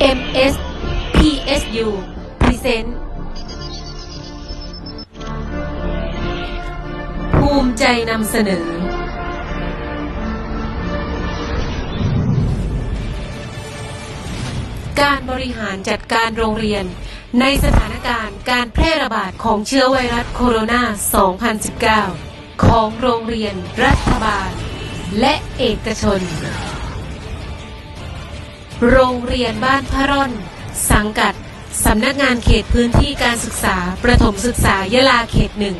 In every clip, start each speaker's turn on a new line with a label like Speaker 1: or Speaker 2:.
Speaker 1: MS PSU Present ภูมิใจนำเสนอ การบริหารจัดการโรงเรียน ในสถานการณ์การแพร่ระบาดของเชื้อไวรัสโคโรนา 2019 ของโรงเรียนรัฐบาล และเอกชน โรงเรียนบ้านพระร่อน สังกัด สำนักงานเขตพื้นที่การศึกษา ประถมศึกษายะลาเขตหนึ่ง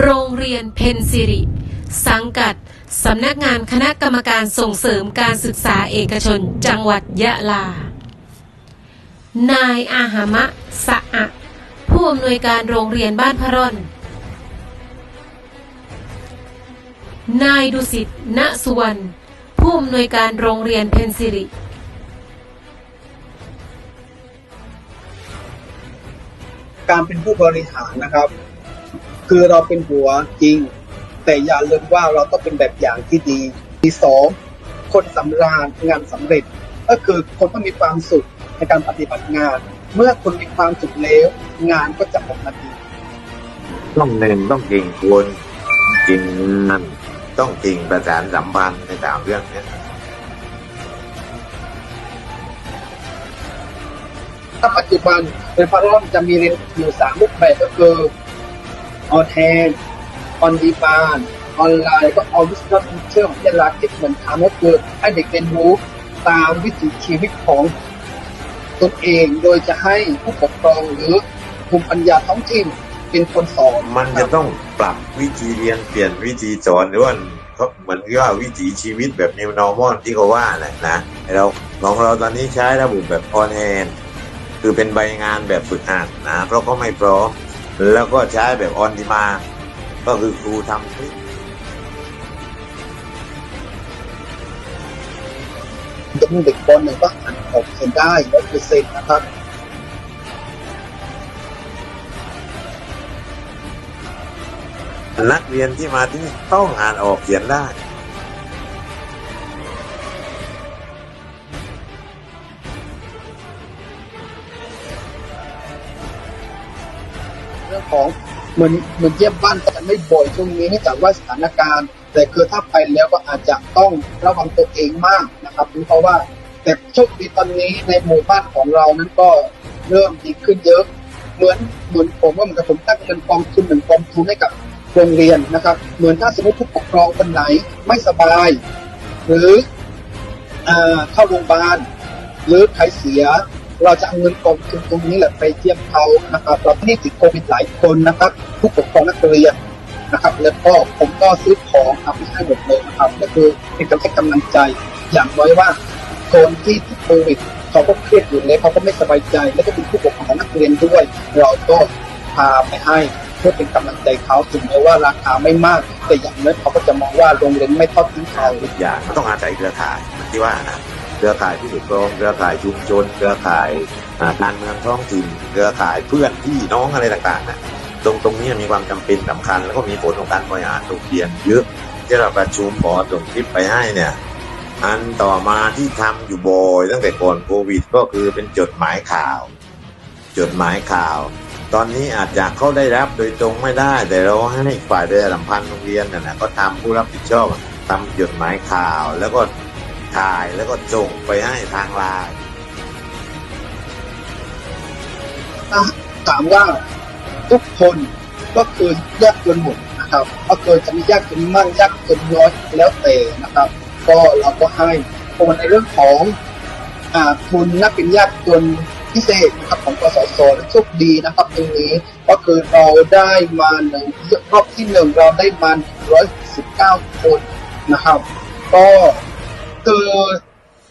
Speaker 1: โรงเรียนเพนซิริ สังกัด สำนักงานคณะกรรมการส่งเสริมการศึกษาเอกชนจังหวัดยะลา นายอาหามะสะอะผู้อำนวยการโรงเรียนบ้านพระร่อน นายดุสิต ณ สุวรรณ ผู้อำนวยการโรงเรียนเพนซิริ
Speaker 2: การเป็นผู้บริหารนะครับ คือเราเป็นหัวจริง แต่อย่าลืมว่าเราต้องเป็นแบบอย่างที่ดีที่สองคนสำราญงานสำเร็จ ก็คือคนต้องมีความสุขในการปฏิบัติงาน เมื่อคนมีความสุขแล้ว งานก็จะออกมาดี
Speaker 3: ต้องหนึ่งต้องเก่งคนจริงนั่น ต้องเก่งประสานสัมพันธ์ในสามเรื่องนี้
Speaker 2: ถ้าปัจจุบันเป็นพระร่มจะมีเรียนอยู่สามรูปแบบก็คือออนแทนออนดีบานออนไลน์ก็เอาวิศวกรรมเชื่อของเวลาที่เหมือนทำก็คือให้เด็กเรียนรู้ตามวิถีชีวิตของตนเอง โดยจะให้ผู้ปกครองหรือภูมิปัญญาท้องถิ่น เป็นคนสอน
Speaker 3: มันจะต้องปรับวิธีเรียนเปลี่ยนวิธีสอนหรือว่าเขาเหมือนกับว่าวิถีชีวิตแบบ new normal ที่เขาว่าแหละนะเราของเราตอนนี้ใช้ระบบแบบออนแ n นคือเป็นใบงานแบบฝึกหัดนะเพราะก็ไม่พร้อมแล้วก็ใช้แบบออนดีมาก็คือครูทำคลิป
Speaker 2: เด็กปหนึ่งก็อ่านออกเขียนได้ร้อยเปอร์เซ็นต์นะครับ
Speaker 3: นักเรียนที่มาที่นี่ต้องอ่านออกเขียนได้
Speaker 2: เรื่องของเหมือนเหมือนเยี่ยมบ้านกันไม่บ่อยช่วงนี้นื่องจากว่าสถานการณ์ แต่คือถ้าไปแล้วก็อาจจะต้องระวังตัวเองมากนะครับเพราะว่าแต่โชคดีตอนนี้ในหมู่บ้านของเรานั้นก็เริ่มดีขึ้นเยอะ เหมือนเหมือนผมว่าเหมือนกับผมตั้งเงินกองทุนหนึ่งกองทุนให้กับ โรงเรียนนะครับ เหมือนถ้าสมมติผู้ปกครองคนไหนไม่สบาย หรือเข้าโรงพยาบาลหรือใครเสีย เราจะเอาเงินกองทุนตรงนี้แหละไปเยี่ยมเขานะครับเราที่ติดโควิดหลายคนนะครับ ผู้ปกครองนักเรียนนะครับ แล้วก็ผมก็ซื้อของทำให้หมดเลยนะครับก็คือเป็นกำลังกำลังใจ อย่างน้อยว่าคนที่ติดโควิดเขาก็เครียดอยู่แล้วเขาก็ไม่สบายใจ แล้วก็เป็นผู้ปกครองนักเรียนด้วย เราก็พาไปให้ พื่อเป็นกำลังใจเขาถึงแม้ว่าราคาไม่มาก แต่อย่างน้อยเขาก็จะมองว่าโรงเรียนไม่ทอดทิ้งเขา
Speaker 3: ทุกอย่างต้องอาศัยเครือข่ายที่ว่านะเครือข่ายผู้ปกครองเครือข่ายชุมชนเครือข่ายการเมืองท้องถิ่นเครือข่ายเพื่อนพี่น้องอะไรต่างๆนะตรงตรงนี้มีความจำเป็นสำคัญ แล้วก็มีผลของการบริหารโรงเรียนเยอะที่เราประชุมบอส่งคลิปไปให้เนี่ยอันต่อมาที่ทำอยู่บ่อยตั้งแต่ก่อนโควิด ก็คือเป็นจดหมายข่าว จดหมายข่าว ตอนนี้อาจจะเขาได้รับโดยตรงไม่ได้ แต่เราให้ฝ่ายประชาสัมพันธ์โรงเรียนน่ะนะก็ทำผู้รับผิดชอบทำจดหมายข่าวแล้วก็ถ่ายแล้วก็ส่งไปให้ทางไลน์
Speaker 2: ถาถามว่าทุกคนก็คือยากจนหมดนะครับก็เคือจะมียากจนมากยากจนน้อยแล้วแต่นะครับ ก็เราก็ให้เพราะว่าในเรื่องของอ่าทุนนักเป็นยากจน พิเศษนะครับของกสศและโชคดีนะครับตรงนี้ก็คือเราได้มาหนึ่งรอบที่หนึ่งเราได้มาร้อยสิบเก้าคนนะครับ ก็คือ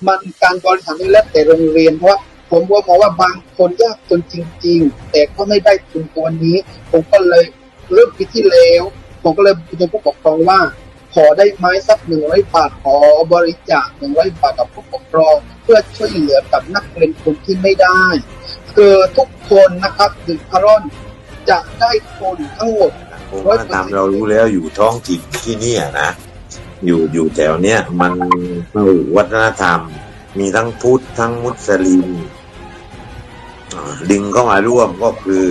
Speaker 2: มันการบริหารนี่แล้วแต่โรงเรียนเพราะว่าผมก็มองว่าบางคนยากจนจริง ๆ แต่ก็ไม่ได้ทุนตัวนี้ ผมก็เลยเริ่มปีที่แล้ว ผมก็เลยเป็นผู้ปกครองว่า ขอได้ไหมสักหนึ่งร้อยบาทขอบริจาคหนึ่งร้อยบาทกับผู้ปกครอง เพื่อช่วยเหลือกับนักเรียนคนที่ไม่ได้คือทุกคนนะครับดึงพารอนจะได้ทุนทั้งหมด
Speaker 3: วัฒนธรรมเรารู้แล้วอยู่ท้องถิ่นที่นี่นะอยู่อยู่แถวเนี้ยมันเข้าวัฒนธรรม มีทั้งพุทธทั้งมุสลิมอ่าดึงเข้ามาร่วมก็คือ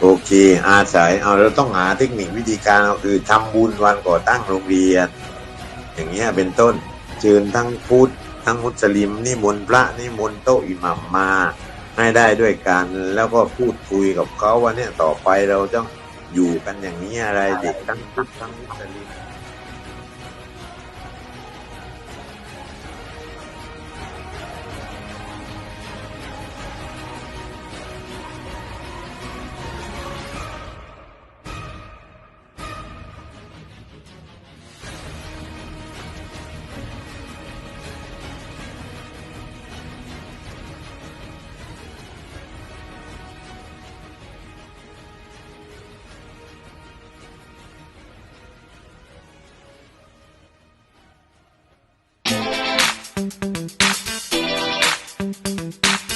Speaker 3: โอเค อาศัยเอาเราต้องหาเทคนิควิธีการก็คือทำบุญวันก่อตั้งโรงเรียน อย่างเงี้ยเป็นต้นเชิญทั้งพุทธทั้งมุสลิมนิมนต์พระนิมนต์โตอิหมัมมาให้ได้ด้วยกันแล้วก็พูดคุยกับเขาว่าเนี่ยต่อไปเราต้องอยู่กันอย่างนี้อะไรเด็กทั้งพุทธทั้งมุสลิม Thank you.